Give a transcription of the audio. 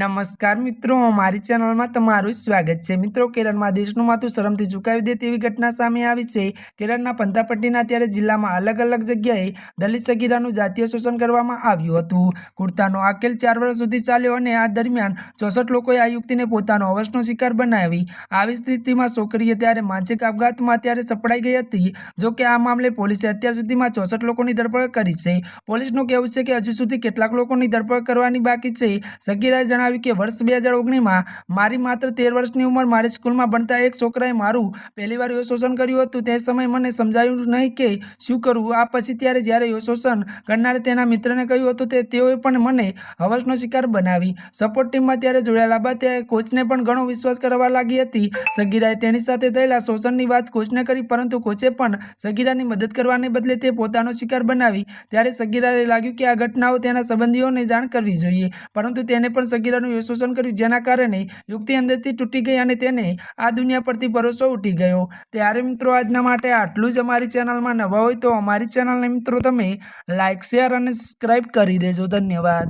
નમસ્કાર મિત્રો, મારી ચેનલમાં તમારું સ્વાગત છે. મિત્રો, કેરળમાં દેશનું માથું શરમથી ઝુકાવી દે તેવી ઘટના સામે આવી છે. કેરળના પંથાપટ્ટીના ત્યારે જિલ્લામાં અલગ અલગ જગ્યાએ દલિત સગીરાનું જાતીય શોષણ કરવામાં આવ્યું હતું. કુર્તાનો આકેલ ચાર વર્ષ સુધી ચાલ્યો અને આ દરમિયાન ચોસઠ લોકોએ આ યુક્તિને પોતાનો અવસનો શિકાર બનાવી. આવી સ્થિતિમાં છોકરીએ ત્યારે માનસિક આપઘાતમાં ત્યારે સપડાઈ ગઈ હતી. જો કે આ મામલે પોલીસે અત્યાર સુધીમાં ચોસઠ લોકોની ધરપકડ કરી છે. પોલીસનું કહેવું છે કે હજુ સુધી કેટલાક લોકોની ધરપકડ કરવાની બાકી છે. સગીરાએ જણાવ્યું કે વર્ષ બે હજાર ઓગણીસમાં મારી માત્ર તેર વર્ષની ઉંમર મારી સ્કૂલમાં ભણતા એક છોકરાએ મારું પહેલીવાર શોષણ કર્યું હતું. તે સમયે મને સમજાયું નહીં કે શું કરવું. આ પછી ત્યારે જ્યારે શોષણ કરનારે તેના મિત્રને કહ્યું હતું તે તેઓએ પણ મને હવસનો શિકાર બનાવી. સપોર્ટ ટીમમાં ત્યારે જોડાયેલા બાદ ત્યારે કોચને પણ ઘણો વિશ્વાસ કરવા લાગી હતી. સગીરાએ તેની સાથે થયેલા શોષણની વાત કોચને કરી, પરંતુ કોચે પણ સગીરાની મદદ કરવાને બદલે તે પોતાનો શિકાર બનાવી. ત્યારે સગીરાએ લાગ્યું કે આ ઘટનાઓ તેના સંબંધીઓને જાણ કરવી જોઈએ, પરંતુ તેને પણ સગીરાનું શોષણ કર્યું, જેના કારણે યુક્તિ અંદરથી તૂટી ગઈ અને તેને આ દુનિયા પરથી ભરોસો ઉઠી ગયો. ત્યારે મિત્રો, આજના માટે આટલું જ અમારી ચેનલમાં નવા હોય તો અમારી ચેનલને મિત્રો તમે લાઇક શેર અને સબસ્ક્રાઈબ કરી દેજો. ધન્યવાદ.